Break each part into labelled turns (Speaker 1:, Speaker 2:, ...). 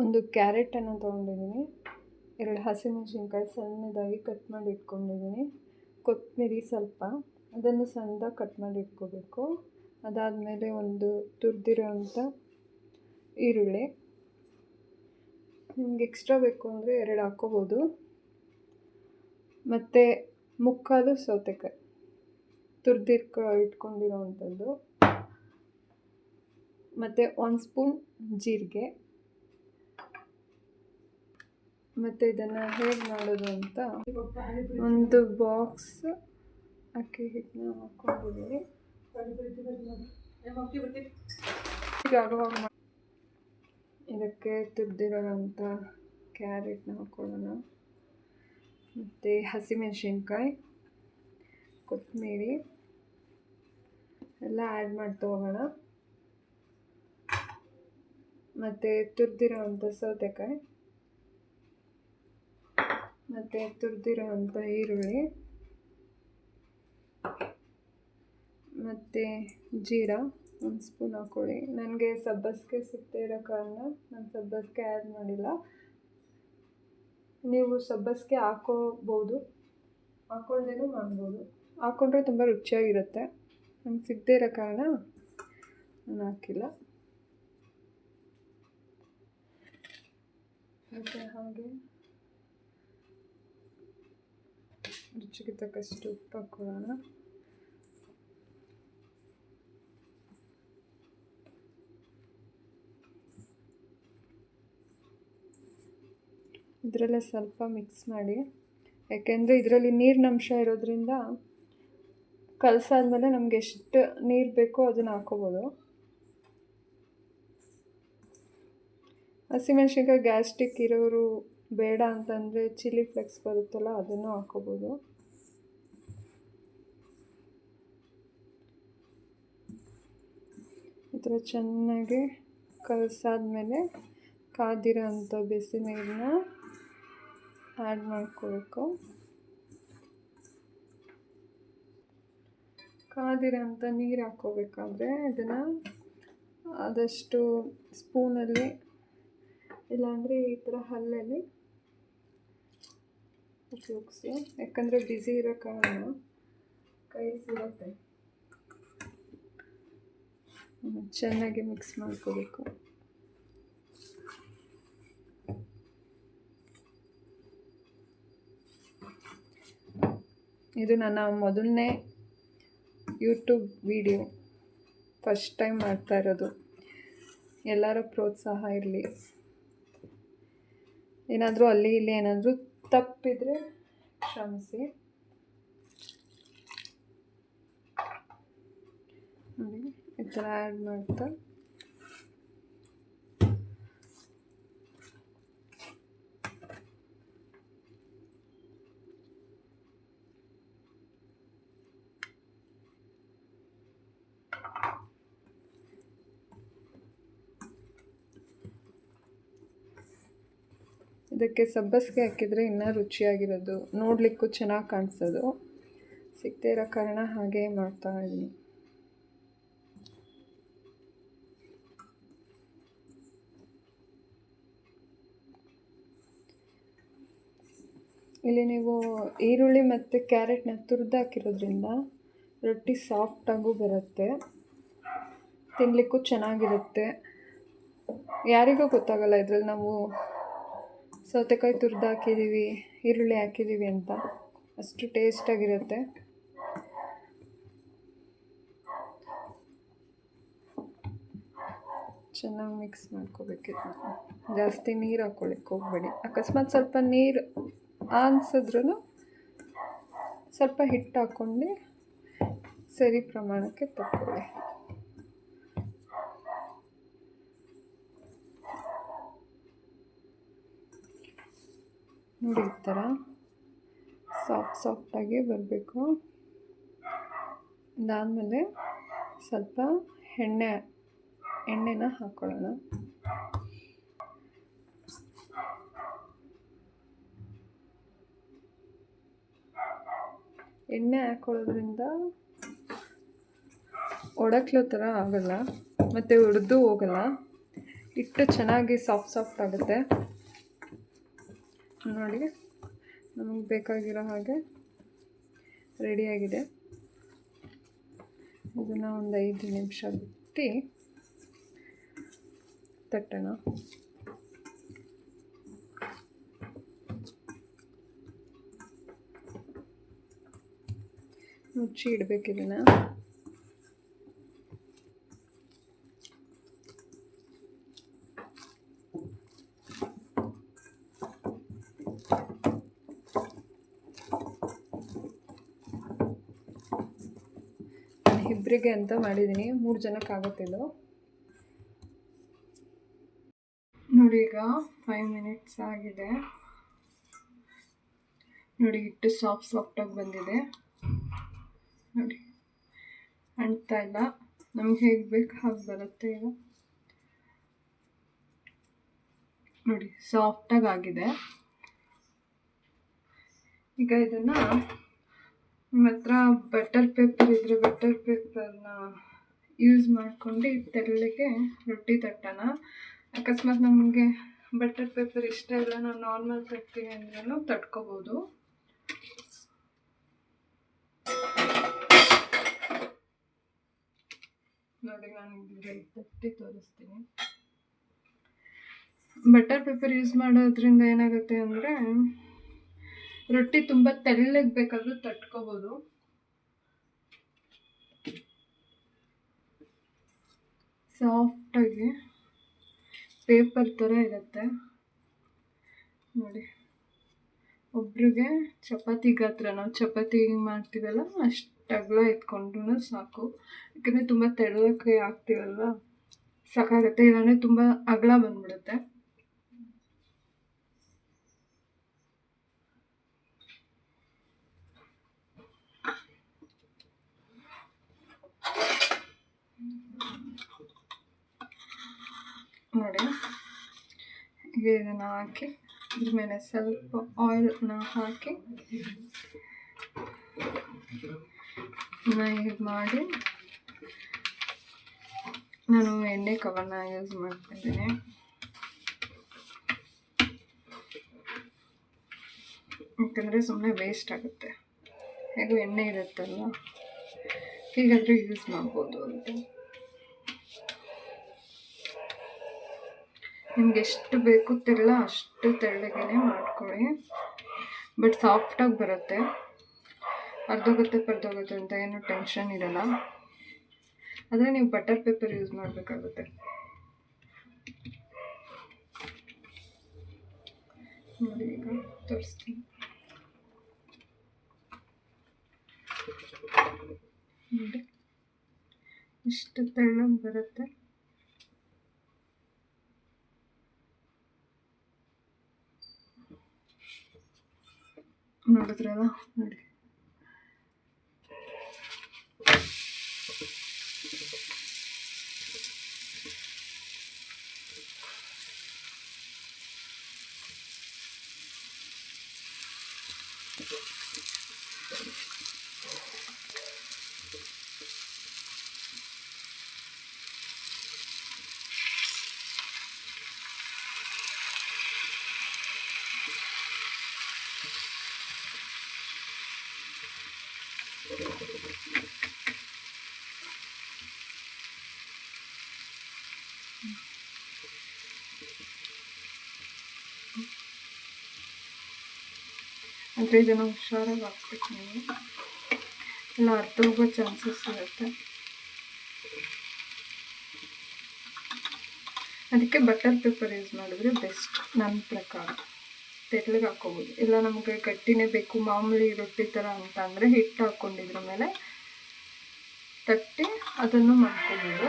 Speaker 1: ಒಂದು ಕ್ಯಾರೆಟನ್ನು ತೊಗೊಂಡಿದ್ದೀನಿ. ಎರಡು ಹಸಿಮೆಣಸಿನ್ಕಾಯಿ ಸಣ್ಣದಾಗಿ ಕಟ್ ಮಾಡಿ ಇಟ್ಕೊಂಡಿದ್ದೀನಿ. ಕೊತ್ತಂಬರಿ ಸ್ವಲ್ಪ. ಅದನ್ನು ಸಣ್ಣದಾಗಿ ಕಟ್ ಮಾಡಿ ಇಟ್ಕೋಬೇಕು. ಅದಾದಮೇಲೆ ಒಂದು ತುರಿದಿರೋಂಥ ಈರುಳ್ಳಿ. ನಿಮ್ಗೆ ಎಕ್ಸ್ಟ್ರಾ ಬೇಕು ಅಂದರೆ ಎರಡು ಹಾಕ್ಕೋಬೋದು. ಮತ್ತು ಮುಕ್ಕಾಲು ಸೌತೆಕಾಯಿ. ತುರಿದಿರ್ಕ ಇಟ್ಕೊಂಡಿರೋ ಅಂಥದ್ದು ಮತ್ತು ಒಂದು ಸ್ಪೂನ್ ಜೀರಿಗೆ. ಮತ್ತು ಇದನ್ನು ಹೇಗೆ ಮಾಡೋದು ಅಂತ ಒಂದು ಬಾಕ್ಸ್ ಅಕ್ಕಿ ಹಿಟ್ಟನ್ನ ಮಾ- ಇದಕ್ಕೆ ತುರಿದಿರೋಂಥ ಕ್ಯಾರೆಟ್ನ ಹಾಕ್ಕೊಳ್ಳೋಣ ಮತ್ತು ಹಸಿಮೆಣಸಿನ್ಕಾಯಿ, ಕೊತ್ತಂಬರಿ, ಎಲ್ಲ ಆ್ಯಡ್ ಮಾಡ್ತಾ ಹೋಗೋಣ ಮತ್ತು ತುರಿದಿರೋವಂಥ ಸೌತೆಕಾಯಿ. ಮತ್ತು ತುರಿದಿರೋವಂಥ ಈರುಳ್ಳಿ. ಮತ್ತು ಜೀರಾ, ಒಂದು ಸ್ಪೂನ್ ಹಾಕ್ಕೊಳ್ಳಿ ನನಗೆ ಸಬ್ಬಸಿಗೆ ಸಿಗದೇ ಇರೋ ಕಾರಣ ನಾನು ಸಬ್ಬಸಿಗೆ ಆ್ಯಡ್ ಮಾಡಿಲ್ಲ. ನೀವು ಸಬ್ಬಸಿಗೆ ಹಾಕೋಬೋದು ಹಾಕ್ಕೊಳ್ದೇನೂ ಮಾಡ್ಬೋದು. ಹಾಕ್ಕೊಂಡ್ರೆ ತುಂಬ ರುಚಿಯಾಗಿರುತ್ತೆ. ನಂಗೆ ಸಿಗದೇ ಇರೋ ಕಾರಣ ನಾನು ಹಾಕಿಲ್ಲ. ಮತ್ತು ಹಾಗೆ. ರುಚಿಗೆ ತಕ್ಕಷ್ಟು ಉಪ್ಪು ಹಾಕ್ಕೊಳ್ಳೋಣ ಇದರಲ್ಲೇ ಸ್ವಲ್ಪ ಮಿಕ್ಸ್ ಮಾಡಿ. ಯಾಕೆಂದರೆ ಇದರಲ್ಲಿ ನೀರಿನ ಅಂಶ ಇರೋದ್ರಿಂದ ಕಲಸಾದ್ಮೇಲೆ ನಮ್ಗೆ ಎಷ್ಟು ನೀರು ಬೇಕೋ ಅದನ್ನು ಹಾಕೋಬೋದು. ಹಸಿಮೆಣ್ಸಿನ್ಕಾಯಿ, ಗ್ಯಾಸ್ಟಿಕ್ ಇರೋರು ಬೇಡ ಅಂತಂದರೆ ಚಿಲ್ಲಿ ಫ್ಲೆಕ್ಸ್ ಬರುತ್ತಲ್ಲ ಅದನ್ನು ಹಾಕೋಬೋದು. ಈ ಥರ ಚೆನ್ನಾಗಿ ಕಲಸಾದ್ಮೇಲೆ ಕಾದಿರೋ ಅಂಥ ಬಿಸಿ ನೀರನ್ನ ಆ್ಯಡ್ ಮಾಡ್ಕೋಬೇಕು. ಕಾದಿರೋ ಅಂಥ ನೀರು ಹಾಕ್ಕೋಬೇಕಾದ್ರೆ ಇದನ್ನು ಆದಷ್ಟು ಸ್ಪೂನಲ್ಲಿ ಇಲ್ಲಾಂದರೆ ಈ ಥರ ಹಲ್ಲಲ್ಲಿ ಉಪಯೋಗಿಸಿ ಯಾಕಂದರೆ ಬ್ಯುಸಿ ಇರೋ ಕಾರಣ ಕೈ ಸಿಗುತ್ತೆ ಚೆನ್ನಾಗಿ ಮಿಕ್ಸ್ ಮಾಡ್ಕೋಬೇಕು. ಇದು ನನ್ನ ಮೊದಲನೇ ಯೂಟ್ಯೂಬ್ ವಿಡಿಯೋ ಫಸ್ಟ್ ಟೈಮ್ ಮಾಡ್ತಾ ಇರೋದು. ಎಲ್ಲರೂ ಪ್ರೋತ್ಸಾಹ ಇರಲಿ. ಏನಾದರೂ ಅಲ್ಲಿ ಇಲ್ಲಿ ಏನಾದರೂ ತಪ್ಪಿದರೆ ಕ್ಷಮಿಸಿ. ನೋಡಿ ಈ ಥರ ಆ್ಯಡ್ ಮಾಡ್ತಾ ಇದಕ್ಕೆ ಸಬ್ಬಸಿಗೆ ಹಾಕಿದರೆ ಇನ್ನೂ ರುಚಿಯಾಗಿರೋದು. ನೋಡಲಿಕ್ಕೂ ಚೆನ್ನಾಗಿ ಕಾಣಿಸೋದು. ಸಿಗದೇ ಇರೋ ಕಾರಣ ಹಾಗೆ ಮಾಡ್ತಾ ಇದ್ದೀನಿ. ಇಲ್ಲಿ ನೀವು ಈರುಳ್ಳಿ ಮತ್ತು ಕ್ಯಾರೆಟ್ನ ತುರಿದು ಹಾಕಿರೋದ್ರಿಂದ ರೊಟ್ಟಿ ಸಾಫ್ಟಾಗೂ ಬರುತ್ತೆ. ತಿನ್ನಲಿಕ್ಕೂ ಚೆನ್ನಾಗಿರುತ್ತೆ. ಯಾರಿಗೂ ಗೊತ್ತಾಗಲ್ಲ ಇದ್ರಲ್ಲಿ ನಾವು ಸೌತೆಕಾಯಿ ತುರಿದು ಹಾಕಿದ್ದೀವಿ ಈರುಳ್ಳಿ ಹಾಕಿದ್ದೀವಿ ಅಂತ. ಅಷ್ಟು ಟೇಸ್ಟಾಗಿರುತ್ತೆ ಚೆನ್ನಾಗಿ ಮಿಕ್ಸ್ ಮಾಡ್ಕೋಬೇಕಿತ್ತು ಜಾಸ್ತಿ ನೀರು ಹಾಕ್ಕೊಳ್ಳಿಕ್ಕೆ ಹೋಗಬೇಡಿ. ಅಕಸ್ಮಾತ್ ಸ್ವಲ್ಪ ನೀರು ಅನ್ಸಿದ್ರೂ ಸ್ವಲ್ಪ ಹಿಟ್ಟು ಹಾಕ್ಕೊಂಡು ಸರಿ ಪ್ರಮಾಣಕ್ಕೆ ತಕ್ಕೊಳ್ಳಿ. ನೋಡಿ ಈ ಥರ ಸಾಫ್ಟ್ ಸಾಫ್ಟಾಗಿ ಬರಬೇಕು. ಅದಾದಮೇಲೆ ಸ್ವಲ್ಪ ಎಣ್ಣೆ, ಎಣ್ಣೆನ ಹಾಕ್ಕೊಳ್ಳೋಣ ಎಣ್ಣೆ ಹಾಕ್ಕೊಳ್ಳೋದ್ರಿಂದ ಒಡಕ್ಲೋ ಥರ ಆಗಲ್ಲ, ಮತ್ತು ಉರಿದು ಹೋಗಲ್ಲ. ಹಿಟ್ಟು ಚೆನ್ನಾಗಿ ಸಾಫ್ಟ್ ಸಾಫ್ಟ್ ಆಗುತ್ತೆ. ನೋಡಿ. ನಮಗೆ ಬೇಕಾಗಿರೋ ಹಾಗೆ ರೆಡಿಯಾಗಿದೆ ಇದನ್ನು ಒಂದು ಐದು ನಿಮಿಷ ಬಿಟ್ಟು ತಟ್ಟೋಣ. ಮುಚ್ಚಿ ಇಡಬೇಕು ಇದನ್ನು ನಾನು ಇಬ್ಬರಿಗೆ ಅಂತ ಮಾಡಿದ್ದೀನಿ. ಮೂರು ಜನಕ್ಕೆ ಆಗುತ್ತಿಲ್ಲ ನೋಡಿ ಈಗ ಫೈವ್ ಮಿನಿಟ್ಸ್ ಆಗಿದೆ. ನೋಡಿ ಹಿಟ್ಟು ಸಾಫ್ಟ್ ಸಾಫ್ಟಾಗಿ ಬಂದಿದೆ. ನೋಡಿ ಅಂಟ್ತಾ ಇಲ್ಲ. ನಮ್ಗೆ ಹೇಗೆ ಬೇಕು ಹಾಗೆ ಬರುತ್ತೆ ಈಗ ನೋಡಿ ಸಾಫ್ಟಾಗಿ ಆಗಿದೆ. ಈಗ ಇದನ್ನು ನಿಮ್ಮ ಹತ್ರ ಬಟರ್ ಪೇಪರ್ ಇದ್ದರೆ ಬಟರ್ ಪೇಪರ್ನ ಯೂಸ್ ಮಾಡ್ಕೊಂಡು ತೆಳ್ಳಗೆ ರೊಟ್ಟಿ ತಟ್ಟೋಣ. ಅಕಸ್ಮಾತ್ ನಮಗೆ ಬಟರ್ ಪೇಪರ್ ಇಷ್ಟ ಇಲ್ಲ, ನಾವು ನಾರ್ಮಲ್ ತಟ್ಟಿ ಅಂದ್ರೂ ತಟ್ಕೋಬೋದು. ನೋಡಿ ನಾನು ತಟ್ಟಿ ತೋರಿಸ್ತೀನಿ. ಬಟರ್ ಪೇಪರ್ ಯೂಸ್ ಮಾಡೋದ್ರಿಂದ ಏನಾಗುತ್ತೆ ಅಂದರೆ ರೊಟ್ಟಿ ತುಂಬ ತೆಳ್ಳಗೆ ಬೇಕಾದರೂ ತಟ್ಕೋಬೋದು. ಸಾಫ್ಟಾಗಿ ಪೇಪರ್ ಥರ ಇರುತ್ತೆ. ನೋಡಿ. ಒಬ್ರಿಗೆ ಚಪಾತಿ ಗಾತ್ರ, ನಾವು ಚಪಾತಿ ಮಾಡ್ತೀವಲ್ಲ ಅಷ್ಟು ಅಗಲ ಎತ್ಕೊಂಡ್ರೂ ಸಾಕು. ಯಾಕಂದರೆ ತುಂಬ ತೆಳ್ಳಕ್ಕೆ ಹಾಕ್ತೀವಲ್ವ? ಸಾಕಾಗುತ್ತೆ, ಇಲ್ಲಾಂದರೆ ತುಂಬ ಅಗಲ ಬಂದ್ಬಿಡುತ್ತೆ. ನೋಡಿ. ಇದನ್ನು ಹಾಕಿ ಇದ್ರ ಮೇಲೆ ಸ್ವಲ್ಪ ಆಯಿಲ್ನ ಹಾಕಿ ಇದು ಮಾಡಿ. ನಾನು ಎಣ್ಣೆ ಕವರ್ನ ಯೂಸ್ ಮಾಡ್ತಿದ್ದೀನಿ. ಯಾಕಂದರೆ ಸುಮ್ಮನೆ ವೇಸ್ಟ್ ಆಗುತ್ತೆ. ಹೇಗೂ ಎಣ್ಣೆ ಇರುತ್ತಲ್ಲ ಹೀಗಾದರೂ ಯೂಸ್ ಮಾಡ್ಬೋದು ಅಂತ. ನಿಮ್ಗೆ ಎಷ್ಟು ಬೇಕು ತೆಳ್ಳ ಅಷ್ಟು ತೆಳ್ಳಗೆ ಮಾಡ್ಕೊಳ್ಳಿ. ಬಟ್ ಸಾಫ್ಟಾಗಿ ಬರುತ್ತೆ. ಅರ್ಧೋಗುತ್ತೆ ಪರ್ದೋಗುತ್ತೆ ಅಂತ ಏನು ಟೆನ್ಷನ್ ಇರಲ್ಲ. ಆದರೆ ನೀವು ಬಟರ್ ಪೇಪರ್ ಯೂಸ್ ಮಾಡಬೇಕಾಗುತ್ತೆ. ನೋಡಿ ಈಗ ತೋರಿಸ್ತೀನಿ. ಇಷ್ಟು ತೆಳ್ಳಗೆ ಬರುತ್ತೆ. ನೋಡಿದ್ರಲ್ಲ ನೋಡಿ ಆದರೆ ಇದನ್ನು ಹುಷಾರಾಗಿ ಹಾಕ್ಬೇಕು ನೀವು ಎಲ್ಲ ಅರ್ಧ ಹೋಗೋ ಚಾನ್ಸಸ್ ಇರುತ್ತೆ. ಅದಕ್ಕೆ ಬಟರ್ ಪೇಪರ್ ಯೂಸ್ ಮಾಡಿದ್ರೆ ಬೆಸ್ಟ್ ನನ್ನ ಪ್ರಕಾರ. ತೆಲ್ಲಿಗೆ ಹಾಕೋಬೋದು ಇಲ್ಲ ನಮಗೆ ಗಟ್ಟಿನೇ ಬೇಕು, ಮಾಮೂಲಿ ರೊಟ್ಟಿ ಥರ ಅಂತ ಅಂದರೆ ಹಿಟ್ಟು ಹಾಕ್ಕೊಂಡಿದ್ರ ಮೇಲೆ ತಟ್ಟಿ ಅದನ್ನು ಮಾಡ್ಕೋಬೋದು.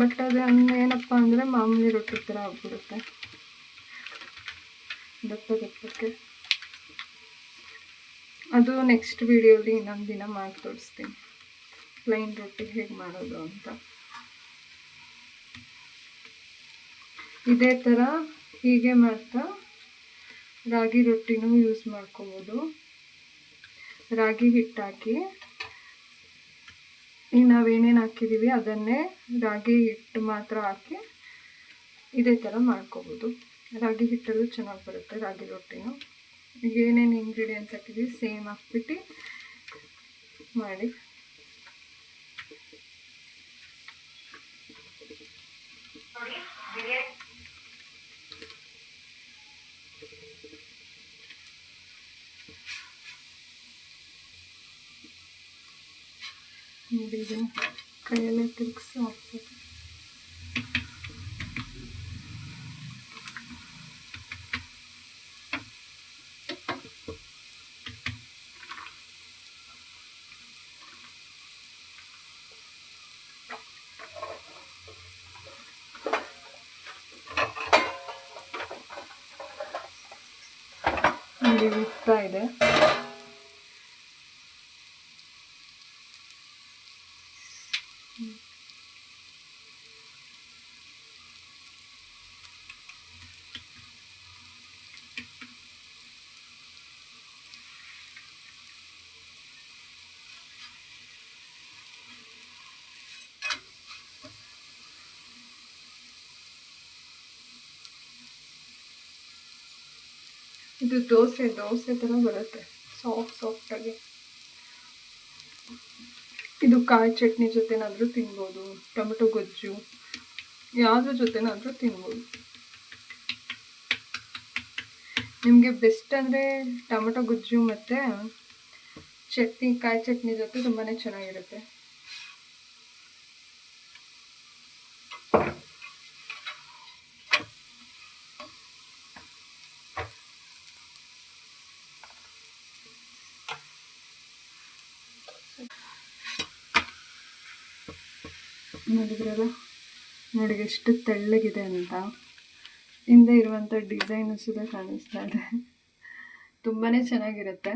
Speaker 1: ಬಟ್ ಅದು ಏನಪ್ಪ ಅಂದರೆ ಮಾಮೂಲಿ ರೊಟ್ಟಿ ಥರ ಆಗ್ಬಿಡುತ್ತೆ. ದಪ್ಪ ದಪ್ಪಕ್ಕೆ ಅದು ನೆಕ್ಸ್ಟ್ ವಿಡಿಯೋಲಿ ಇನ್ನೊಂದು ದಿನ ಮಾಡಿ ತೋರಿಸ್ತೀನಿ ಪ್ಲೈನ್ ರೊಟ್ಟಿ ಹೇಗೆ ಮಾಡೋದು ಅಂತ. ಇದೇ ಥರ ಹೀಗೆ ಮಾಡ್ತಾ ರಾಗಿ ರೊಟ್ಟಿನೂ ಯೂಸ್ ಮಾಡ್ಕೋಬೋದು. ರಾಗಿ ಹಿಟ್ಟು ಹಾಕಿ ಈಗ ನಾವೇನೇನು ಹಾಕಿದ್ದೀವಿ ಅದನ್ನೇ ರಾಗಿ ಹಿಟ್ಟು ಮಾತ್ರ ಹಾಕಿ ಇದೇ ಥರ ಮಾಡ್ಕೋಬೋದು. ರಾಗಿ ಹಿಟ್ಟಲ್ಲೂ ಚೆನ್ನಾಗಿ ಬರುತ್ತೆ, ರಾಗಿ ರೊಟ್ಟಿನೂ. ಈಗ ಏನೇನು ಇಂಗ್ರೀಡಿಯೆಂಟ್ಸ್ ಹಾಕಿದ್ದೀವಿ ಸೇಮ್ ಹಾಕ್ಬಿಟ್ಟು ಮಾಡಿ. ನೋಡಿ ಇದನ್ನು ಕೈಯಲ್ಲೇ ತಿರುಗಿಸಿ ಹಾಕ್ಬೇಕು. ಇದು ದೋಸೆ ದೋಸೆ ಥರ ಬರುತ್ತೆ ಸಾಫ್ಟ್ ಸಾಫ್ಟಾಗಿ ಇದು ಕಾಯಿ ಚಟ್ನಿ ಜೊತೆನಾದರೂ ತಿನ್ಬೋದು, ಟೊಮೆಟೊ ಗೊಜ್ಜು, ಯಾವುದ್ರ ಜೊತೆನಾದರೂ ತಿನ್ಬೋದು. ನಿಮಗೆ ಬೆಸ್ಟ್ ಅಂದರೆ ಟೊಮೆಟೊ ಗೊಜ್ಜು ಮತ್ತು ಚಟ್ನಿ, ಕಾಯಿ ಚಟ್ನಿ ಜೊತೆ ತುಂಬಾ ಚೆನ್ನಾಗಿರುತ್ತೆ. ನೋಡಿದ್ರಲ್ಲ? ನೋಡಿ ಎಷ್ಟು ತೆಳ್ಳಗಿದೆ ಅಂತ. ಹಿಂದೆ ಇರುವಂಥ ಡಿಸೈನು ಸುದ ಕಾಣಿಸ್ತಾ ಇದೆ. ತುಂಬಾ ಚೆನ್ನಾಗಿರುತ್ತೆ.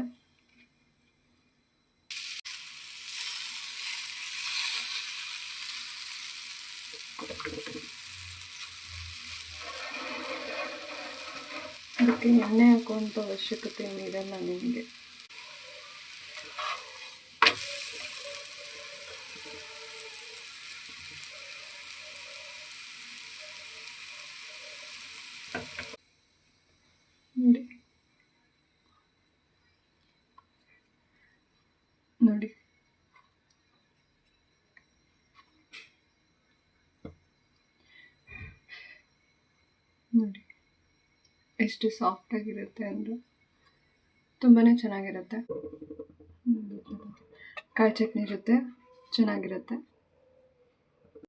Speaker 1: ಅದಕ್ಕೆ ಎಣ್ಣೆ ಹಾಕುವಂಥ ಅವಶ್ಯಕತೆ ಏನಿರಲ್ಲ ನಿಮಗೆ ನೋಡಿ ನೋಡಿ ನೋಡಿ ಎಷ್ಟು ಸಾಫ್ಟ್ ಆಗಿರುತ್ತೆ ಅಂದರೆ. ತುಂಬಾ ಚೆನ್ನಾಗಿರುತ್ತೆ. ಕಾಯಿ ಚಟ್ನಿ ಜೊತೆ ಚೆನ್ನಾಗಿರುತ್ತೆ.